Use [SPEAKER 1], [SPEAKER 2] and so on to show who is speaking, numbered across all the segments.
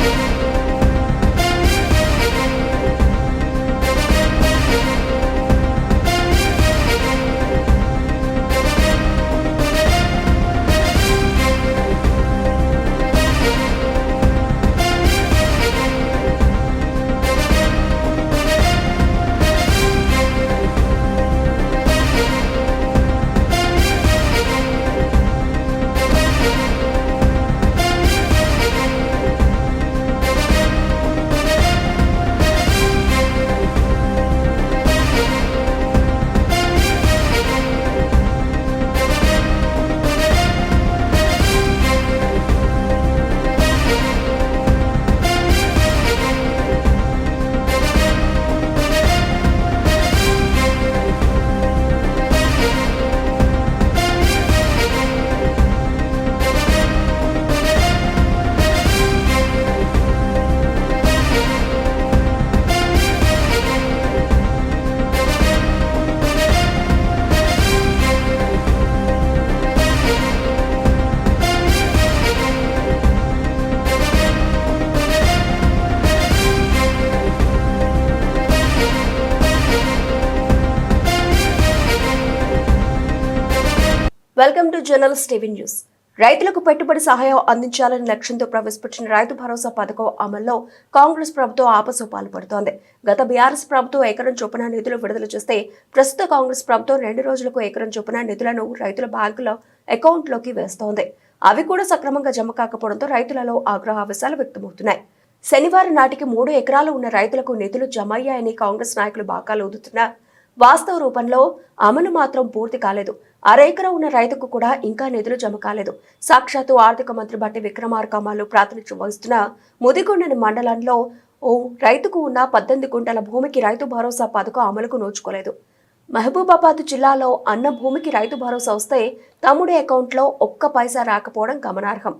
[SPEAKER 1] Музика welcome to journalist TV news. రైతులకు పెట్టుబడి సహాయం అందించాలనే లక్ష్యంతో ప్రవేశపెట్టిన రైతు భరోసా పథకం అమల్లో కాంగ్రెస్ ప్రభుత్వం ఆపసోపాలు పడుతోంది. గత బీఆర్ఎస్ ప్రభుత్వం ఎకరం చొప్పున నిధులు విడుదల చేస్తే ప్రస్తుత కాంగ్రెస్ ప్రభుత్వం రెండు రోజులకు ఎకరం చొప్పున నిధులను రైతుల బ్యాంకుల అకౌంట్లోకి వేస్తోంది. అవి కూడా సక్రమంగా జమ కాకపోవడంతో రైతులలో ఆగ్రహావేశాలు వ్యక్తమవుతున్నాయి. శనివారం నాటికి మూడు ఎకరాలు ఉన్న రైతులకు నిధులు జమ అయ్యాయని కాంగ్రెస్ నాయకులు బాకాలు ఊదుతున్నారు. వాస్తవ రూపంలో అమలు మాత్రం పూర్తి కాలేదు. అరెకరం ఉన్న రైతుకు కూడా ఇంకా నిధులు జమ కాలేదు. సాక్షాత్తు ఆర్థిక మంత్రి బట్టి విక్రమార్కమాలు ప్రాతినిధ్యం వహిస్తున్న ముదిగొండని మండలంలో ఓ రైతుకు ఉన్న పద్దెనిమిది గుంటల భూమికి రైతు భరోసా పథకం అమలుకు నోచుకోలేదు. మహబూబాబాద్ జిల్లాలో అన్న భూమికి రైతు భరోసా వస్తే తమ్ముడి అకౌంట్లో ఒక్క పైసా రాకపోవడం గమనార్హం.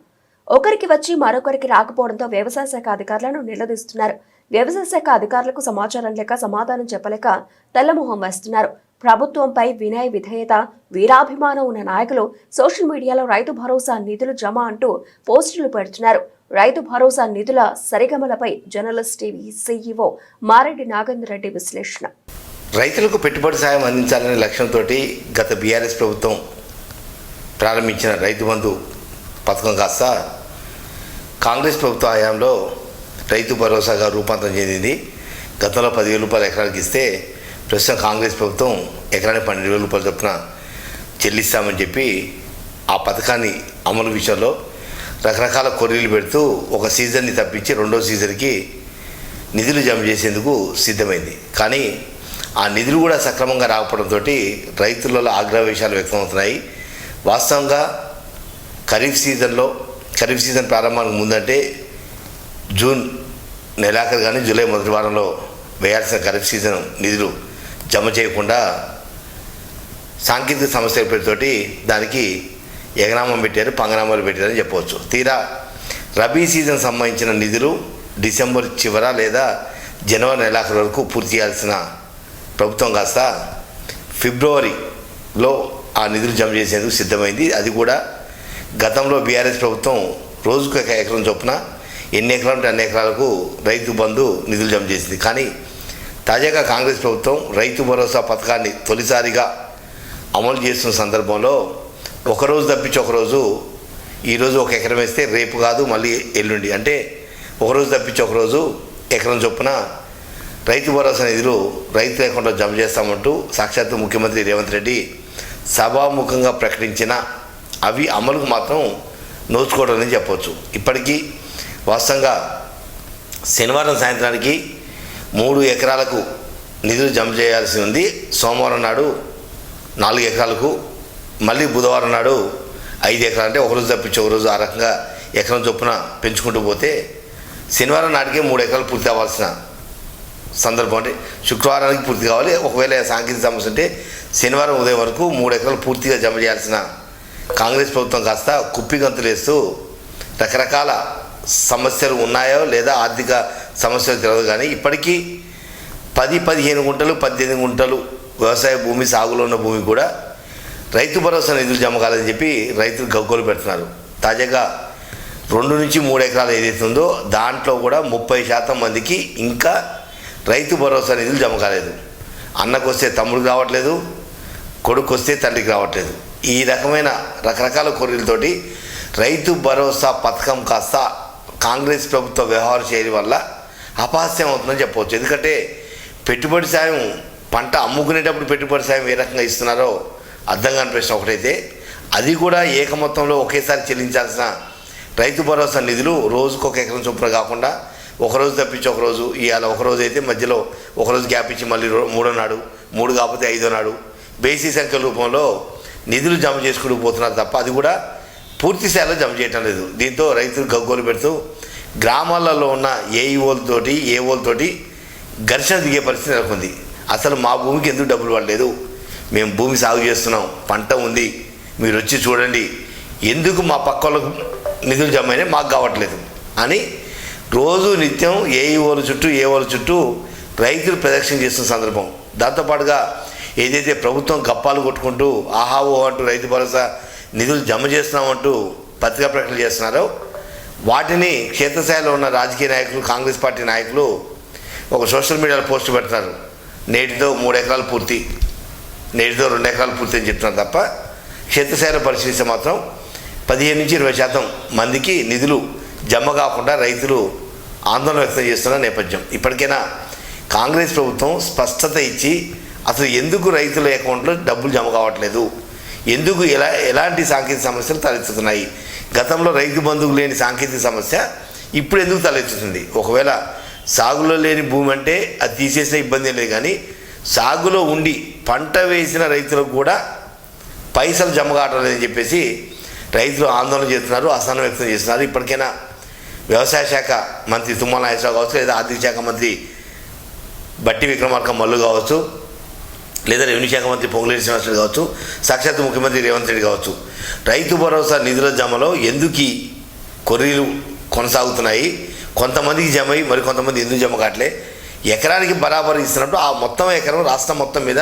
[SPEAKER 1] ఒకరికి వచ్చి మరొకరికి రాకపోవడంతో వ్యవసాయ శాఖ అధికారులను నిలదీస్తున్నారు. వ్యవసాయ శాఖ అధికారులకు సమాచారం లేక సమాధానం చెప్పలేక తెల్లమొహం వేస్తున్నారు. ప్రభుత్వంపై వినయ విధేయత వీరాభిమానం ఉన్న నాయకులు సోషల్ మీడియాలో రైతు భరోసా నిధులు జమ అంటూ పోస్టులు పెడుతున్నారు. రైతు భరోసా నిధుల సరిగమలపై journalist TV CEO Mareddy Nagender Reddy విశ్లేషణ.
[SPEAKER 2] రైతులకు పెట్టుబడి సాయం అందించాలనే లక్ష్యంతో గత బీఆర్ఎస్ ప్రభుత్వం ప్రారంభించిన రైతు బంధు పథకం కాస్త కాంగ్రెస్ ప్రభుత్వ హయాంలో రైతు భరోసాగా రూపాంతరం చెందింది. గతంలో పదివేల రూపాయలు ఎకరానికి ఇస్తే ప్రస్తుతం కాంగ్రెస్ ప్రభుత్వం ఎకరానికి పన్నెండు వేల రూపాయలు చొప్పున చెల్లిస్తామని చెప్పి ఆ పథకాన్ని అమలు విషయంలో రకరకాల కొర్రీలు పెడుతూ ఒక సీజన్ని తప్పించి రెండో సీజన్కి నిధులు జమ చేసేందుకు సిద్ధమైంది. కానీ ఆ నిధులు కూడా సక్రమంగా రాకపోవడంతో రైతులలో ఆగ్రహవేశాలు వ్యక్తమవుతున్నాయి. వాస్తవంగా ఖరీఫ్ సీజన్లో ఖరీఫ్ సీజన్ ప్రారంభానికి ముందంటే జూన్ నెలాఖరు కానీ జూలై మొదటి వారంలో వేయాల్సిన ఖరీఫ్ సీజన్ నిధులు జమ చేయకుండా సాంకేతిక సమస్యల పేరుతోటి దానికి ఎగనామం పెట్టారు పంగనామాలు పెట్టారని చెప్పవచ్చు. తీరా రబీ సీజన్ సంబంధించిన నిధులు డిసెంబర్ చివర లేదా జనవరి నెలాఖరు వరకు పూర్తి చేయాల్సిన ప్రభుత్వం కాస్త ఫిబ్రవరిలో ఆ నిధులు జమ చేసేందుకు సిద్ధమైంది. అది కూడా గతంలో బీఆర్ఎస్ ప్రభుత్వం రోజుకు ఒక ఎకరం చొప్పున ఎన్ని ఎకరాలు ఉంటే అన్ని ఎకరాలకు రైతు బంధు నిధులు జమ చేసింది. కానీ తాజాగా కాంగ్రెస్ ప్రభుత్వం రైతు భరోసా పథకాన్ని తొలిసారిగా అమలు చేస్తున్న సందర్భంలో ఒకరోజు తప్పించి ఒకరోజు ఈరోజు ఒక ఎకరం వేస్తే రేపు కాదు మళ్ళీ ఎల్లుండి. అంటే ఒకరోజు తప్పించి ఒకరోజు ఎకరం చొప్పున రైతు భరోసా నిధులు రైతు లేకుండా జమ చేస్తామంటూ సాక్షాత్తు ముఖ్యమంత్రి రేవంత్ రెడ్డి సభాముఖంగా ప్రకటించిన అవి అమలుకు మాత్రం నోచుకోవడం అని చెప్పవచ్చు ఇప్పటికీ వాస్తవంగా శనివారం సాయంత్రానికి మూడు ఎకరాలకు నిధులు జమ చేయాల్సి ఉంది. సోమవారం నాడు నాలుగు ఎకరాలకు మళ్ళీ బుధవారం నాడు ఐదు ఎకరాలు అంటే ఒకరోజు తప్పించి ఒకరోజు ఆ రకంగా ఎకరం చొప్పున పెంచుకుంటూ పోతే శనివారం నాటికే మూడు ఎకరాలు పూర్తి అవ్వాల్సిన సందర్భం అంటే శుక్రవారానికి పూర్తి కావాలి. ఒకవేళ సాంకేతిక సమస్య ఉంటే శనివారం ఉదయం వరకు మూడు ఎకరాలు పూర్తిగా జమ చేయాల్సిన కాంగ్రెస్ ప్రభుత్వం కాస్త కుప్పిగంతులు వేస్తూ రకరకాల సమస్యలు ఉన్నాయో లేదా ఆర్థిక సమస్యలు తెలియదు కానీ ఇప్పటికీ పది పదిహేను గుంటలు పద్దెనిమిది గుంటలు వ్యవసాయ భూమి సాగులో ఉన్న భూమి కూడా రైతు భరోసా నిధులు జమ కాలని చెప్పి రైతులు గగ్గోలు పెడుతున్నారు. తాజాగా రెండు నుంచి మూడు ఎకరాలు ఏదైతే ఉందో దాంట్లో కూడా ముప్పై శాతం మందికి ఇంకా రైతు భరోసా నిధులు జమ కాలేదు. అన్నకు వస్తే తమ్ముడికి రావట్లేదు కొడుకు వస్తే తండ్రికి రావట్లేదు. ఈ రకమైన రకరకాల కొర్రీలతోటి రైతు భరోసా పథకం కాస్త కాంగ్రెస్ ప్రభుత్వ వ్యవహార శైలి వల్ల అపహాస్యం అవుతుందని చెప్పవచ్చు. ఎందుకంటే పెట్టుబడి సాయం పంట అమ్ముకునేటప్పుడు పెట్టుబడి సాయం ఏ రకంగా ఇస్తున్నారో అర్థం కాని ప్రశ్న ఒకటైతే అది కూడా ఏక మొత్తంలో ఒకేసారి చెల్లించాల్సిన రైతు భరోసా నిధులు రోజుకు ఒక ఎకరం చొప్పున కాకుండా ఒకరోజు తప్పించి ఒకరోజు ఇవాళ ఒకరోజు అయితే మధ్యలో ఒకరోజు గ్యాప్ ఇచ్చి మళ్ళీ మూడో నాడు మూడు కాకపోతే ఐదో నాడు బేసీ సంఖ్య రూపంలో నిధులు జమ చేసుకుంటూ పోతున్నారు తప్ప అది కూడా పూర్తి స్థాయిలో జమ చేయటం లేదు. దీంతో రైతులు గగ్గోలు పెడుతూ గ్రామాలలో ఉన్న ఏఈఓలతోటి ఏఓలతోటి ఘర్షణ దిగే పరిస్థితి నెలకొంది. అసలు మా భూమికి ఎందుకు డబ్బులు పడలేదు? మేము భూమి సాగు చేస్తున్నాం పంట ఉంది మీరు వచ్చి చూడండి. ఎందుకు మా పక్క వాళ్ళకు నిధులు జమ అయినాయి? మాకు కావట్లేదు అని రోజు నిత్యం ఏఈఓల చుట్టూ ఏఓల చుట్టూ రైతులు ప్రదక్షిణ చేస్తున్న సందర్భం. దాంతోపాటుగా ఏదైతే ప్రభుత్వం గప్పాలు కొట్టుకుంటూ ఆహా ఓ అంటూ రైతు భరోసా నిధులు జమ చేస్తున్నామంటూ పత్రికా ప్రకటన చేస్తున్నారో. వాటిని క్షేత్రస్థాయిలో ఉన్న రాజకీయ నాయకులు కాంగ్రెస్ పార్టీ నాయకులు ఒక సోషల్ మీడియాలో పోస్ట్ పెడతారు. నేటితో మూడు ఎకరాలు పూర్తి. నేటితో రెండు ఎకరాలు పూర్తి అని చెప్తున్నారు తప్ప క్షేత్రస్థాయిలో పరిశీలిస్తే మాత్రం పదిహేను నుంచి ఇరవై శాతం మందికి నిధులు జమ కాకుండా రైతులు ఆందోళన వ్యక్తం చేస్తున్న నేపథ్యం. ఇప్పటికైనా కాంగ్రెస్ ప్రభుత్వం స్పష్టత ఇచ్చి అసలు ఎందుకు రైతుల అకౌంట్లో డబ్బులు జమ కావట్లేదు? ఎందుకు ఎలా ఎలాంటి సాంకేతిక సమస్యలు తలెత్తుతున్నాయి? గతంలో రైతు బంధువులు లేని సాంకేతిక సమస్య ఇప్పుడు ఎందుకు తలెత్తుతుంది? ఒకవేళ సాగులో లేని భూమి అంటే అది తీసేసిన ఇబ్బంది లేదు కానీ సాగులో ఉండి పంట వేసిన రైతులకు కూడా పైసలు జమ కావటం లేదని చెప్పేసి రైతులు ఆందోళన చేస్తున్నారు అసహనం వ్యక్తం చేస్తున్నారు. ఇప్పటికైనా వ్యవసాయ శాఖ మంత్రి తుమ్మల నాగేశ్వరరావు కావచ్చు లేదా ఆర్థిక శాఖ మంత్రి బట్టి విక్రమార్క మల్లు కావచ్చు లేదా రెవెన్యూ శాఖ మంత్రి పొంగులేటి శ్రీనివాసరెడ్డి కావచ్చు సాక్షాత్ ముఖ్యమంత్రి రేవంత్ రెడ్డి కావచ్చు. రైతు భరోసా నిధుల జమలో ఎందుకు కొర్రీలు కొనసాగుతున్నాయి? కొంతమందికి జమ అయ్యి మరి కొంతమంది ఎందుకు జమ కావట్లే? ఎకరానికి బరాబరు ఇస్తున్నప్పుడు ఆ మొత్తం ఎకరం రాష్ట్రం మొత్తం మీద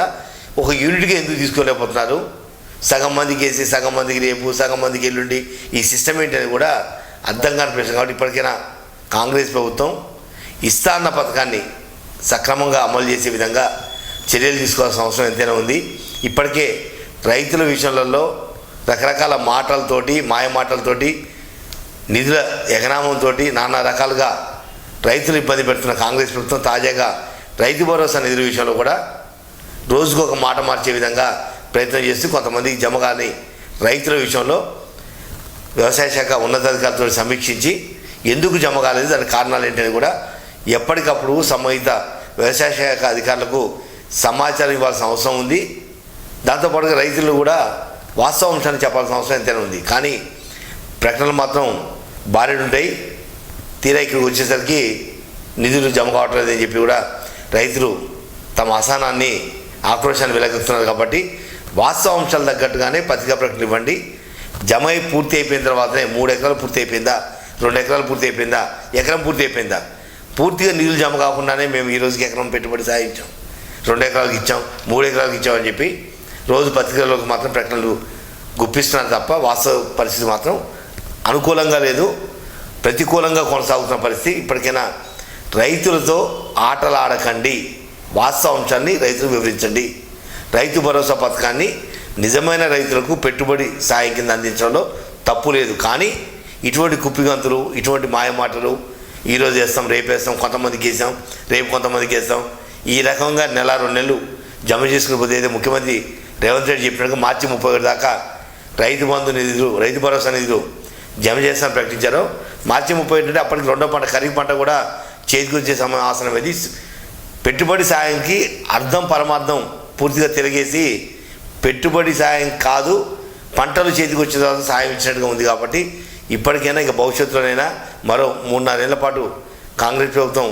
[SPEAKER 2] ఒక యూనిట్గా ఎందుకు తీసుకోలేకపోతున్నారు? సగం మందికి వేసి సగం మందికి రేపు సగం మందికి ఎల్లుండి ఈ సిస్టమ్ ఏంటని కూడా అర్థం కాని ప్రశ్న. కాబట్టి ఇప్పటికైనా కాంగ్రెస్ ప్రభుత్వం ఇస్తా అన్న పథకాన్ని సక్రమంగా అమలు చేసే విధంగా చర్యలు తీసుకోవాల్సిన అవసరం ఎంతైనా ఉంది. ఇప్పటికే రైతుల విషయంలో రకరకాల మాటలతోటి మాయ మాటలతోటి నిధుల ఎగనామంతో నానా రకాలుగా రైతులు ఇబ్బంది పెడుతున్న కాంగ్రెస్ ప్రభుత్వం తాజాగా రైతు భరోసా నిధుల విషయంలో కూడా రోజుకు ఒక మాట మార్చే విధంగా ప్రయత్నం చేస్తూ కొంతమందికి జమ కాని రైతుల విషయంలో వ్యవసాయ శాఖ ఉన్నతాధికారులతో సమీక్షించి ఎందుకు జమ కాలేదు దాని కారణాలు ఏంటని కూడా ఎప్పటికప్పుడు సంబంధిత వ్యవసాయ శాఖ అధికారులకు సమాచారం ఇవ్వాల్సిన అవసరం ఉంది. దాంతోపాటుగా రైతులు కూడా వాస్తవ అంశాన్ని చెప్పాల్సిన అవసరం ఎంతైనా ఉంది. కానీ ప్రకటనలు మాత్రం భారీగా ఉంటాయి. తీరా ఇక్కడికి వచ్చేసరికి నిధులు జమ కావట్లేదని చెప్పి కూడా రైతులు తమ అసహనాన్ని ఆక్రోశాన్ని వెలగెత్తున్నారు కాబట్టి వాస్తవ అంశాలు తగ్గట్టుగానే పత్రికా ప్రకటన ఇవ్వండి. జమ పూర్తి అయిపోయిన తర్వాతనే మూడు ఎకరాలు పూర్తి అయిపోయిందా రెండు ఎకరాలు పూర్తి అయిపోయిందా ఎకరం పూర్తి అయిపోయిందా? పూర్తిగా నిధులు జమ కాకుండానే మేము ఈ రోజుకి ఎకరం పెట్టుబడి సాధించాం. రెండు ఎకరాలకు ఇచ్చాం మూడు ఎకరాలకు ఇచ్చామని చెప్పి రోజు పత్రికల్లోకి మాత్రం ప్రకటనలు గుప్పిస్తున్నారు తప్ప వాస్తవ పరిస్థితి మాత్రం అనుకూలంగా లేదు. ప్రతికూలంగా కొనసాగుతున్న పరిస్థితి ఇప్పటికైనా రైతులతో ఆటలాడకండి. వాస్తవ అంశాన్ని వివరించండి. రైతు భరోసా పథకాన్ని నిజమైన రైతులకు పెట్టుబడి సాయం కింద అందించడంలో తప్పు లేదు. కానీ ఇటువంటి కుప్పిగంతులు ఇటువంటి మాయమాటలు ఈరోజు వేస్తాం రేపు వేస్తాం కొంతమందికి వేసాం రేపు కొంతమందికి వేస్తాం ఈ రకంగా నెల రెండు నెలలు జమ చేసుకుని పోతే ముఖ్యమంత్రి రేవంత్ రెడ్డి చెప్పినట్టుగా మార్చి ముప్పై ఒకటి దాకా రైతు బంధు నిధులు రైతు భరోసా నిధులు జమ చేస్తామని ప్రకటించారు. మార్చి ముప్పై ఒకటి అప్పటికి రెండో పంట ఖరీఫ్ పంట కూడా చేతికొచ్చే సమయం ఆసనం ఇది. పెట్టుబడి సాయంకి అర్థం పరమార్థం పూర్తిగా తిరిగేసి పెట్టుబడి సాయం కాదు పంటలు చేతికి వచ్చిన తర్వాత సాయం ఇచ్చినట్టుగా ఉంది కాబట్టి ఇప్పటికైనా ఇక భవిష్యత్తులోనైనా మరో మూడు నాలుగేళ్ళ పాటు కాంగ్రెస్ ప్రభుత్వం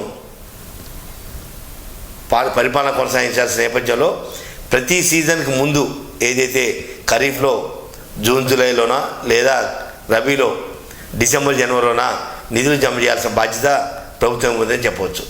[SPEAKER 2] పరిపాలన కొనసాగించాల్సిన నేపథ్యంలో ప్రతి సీజన్కి ముందు ఏదైతే ఖరీఫ్లో జూన్ జూలైలోనా లేదా రబీలో డిసెంబర్ జనవరిలోనా నిధులు జమ చేయాల్సిన బాధ్యత ప్రభుత్వం ఉందని చెప్పవచ్చు.